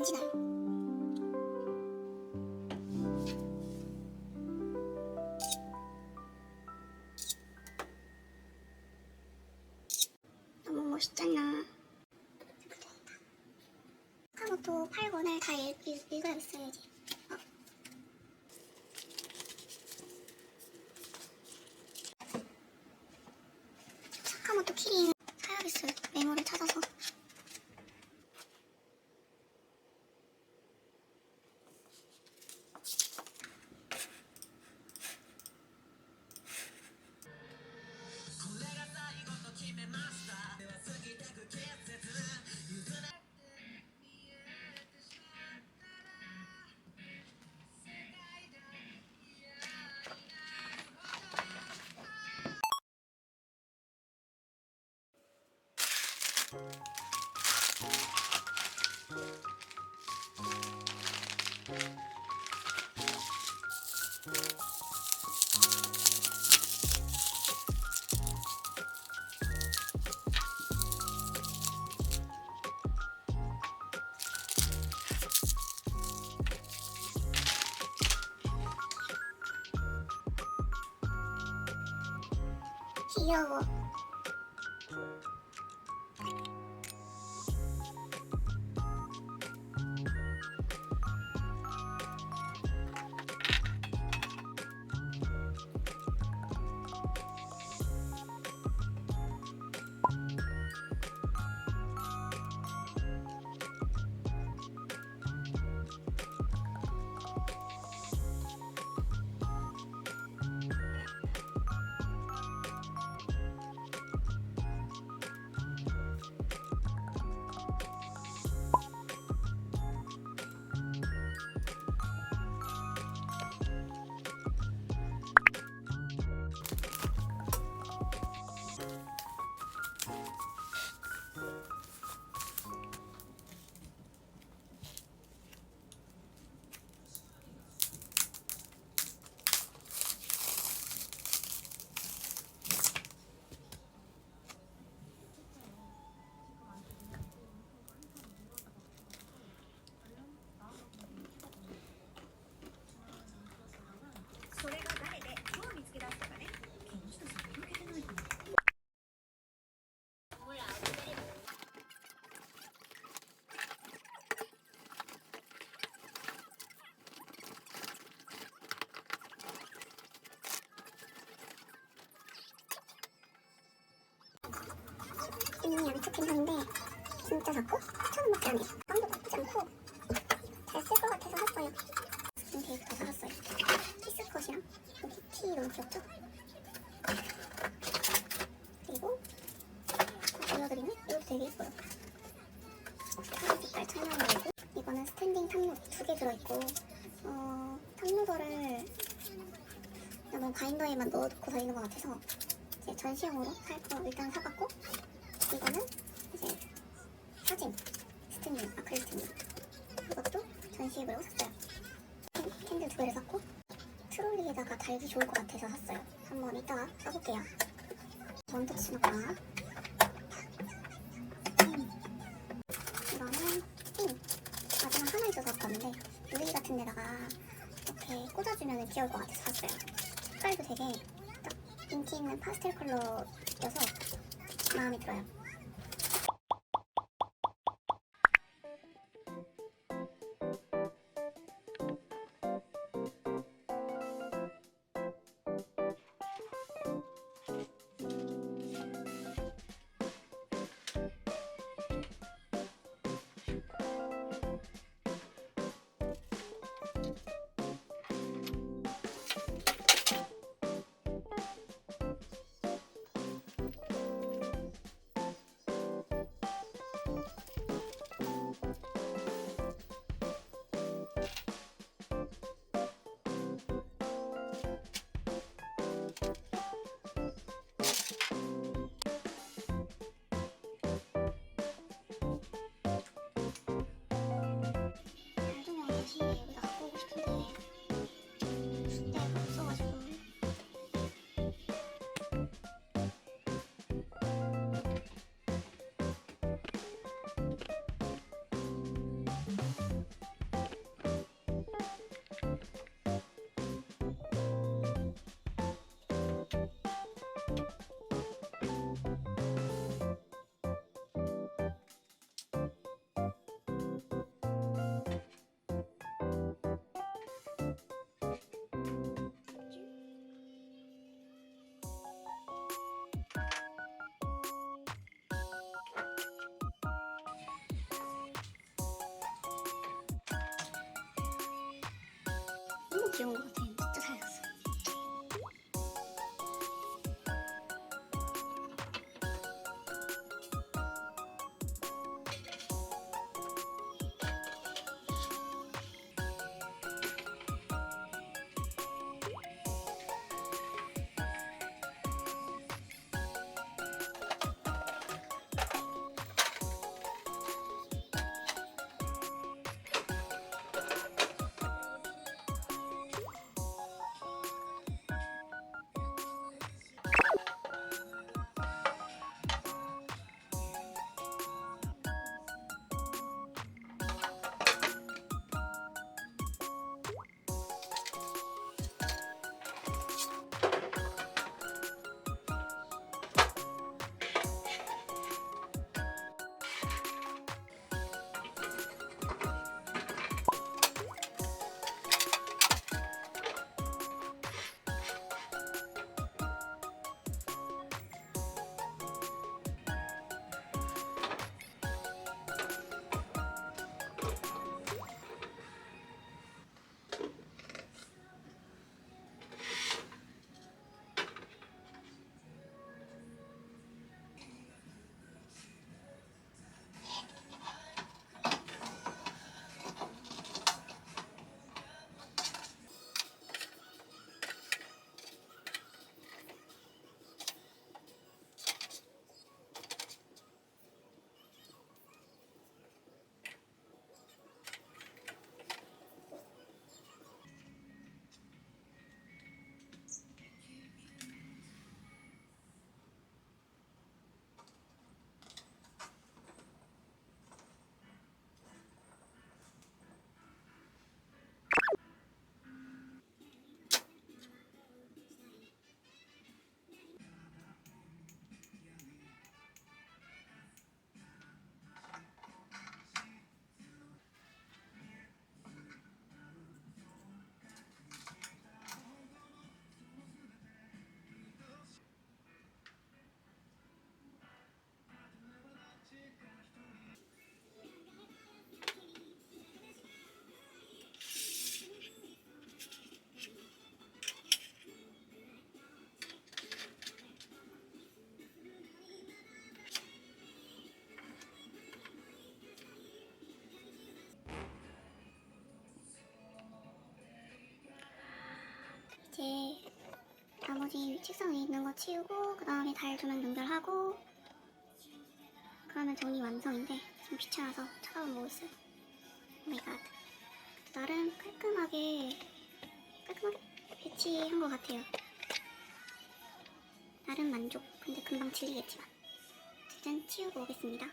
간지나 귀여 워. 이 여기 첫 괜찮은데 진짜 작고 4,000원밖에 안 해. 빵도 나쁘지 않고 잘 쓸 것 같아서 샀어요. 이 테이프도 사왔어요. 키스컷이랑 키티 너무 귀엽죠? 그리고 또 보여드리면 이것도 되게 예뻐요. 색깔 천연이고 이거는 스탠딩 탑로 두 개 들어있고 어, 탑로더를 너무 바인더에만 넣어놓고 다니는 것 같아서 이제 전시용으로 살 거 일단 사봤고 이거는 이제 사진 스탠딩 아크릴 스탠딩 이것도 전시용으로 샀어요. 캔- 캔들 두 개를 샀고 트롤리에다가 달기 좋을 것 같아서 샀어요. 한번 이따가 써볼게요. 원터치 넣고 이거는 핀. 마지막 하나 있어서 샀는데 유리 같은 데다가 이렇게 꽂아주면 귀여울 것 같아서 샀어요. 색깔도 되게 딱 인기 있는 파스텔 컬러여서 마음에 들어요 귀여운 것 같아. 진 나머지 책상 위에 있는 거 치우고 그 다음에 달 조명 연결하고 그러면 정리 완성인데 좀 귀찮아서 찾아보면 뭐 있어요? 오마이갓 나름 깔끔하게 깔끔하게 배치한 것 같아요. 나름 만족. 근데 금방 질리겠지만. 어쨌든 치우고 오겠습니다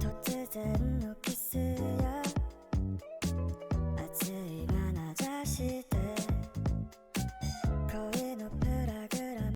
突然のキス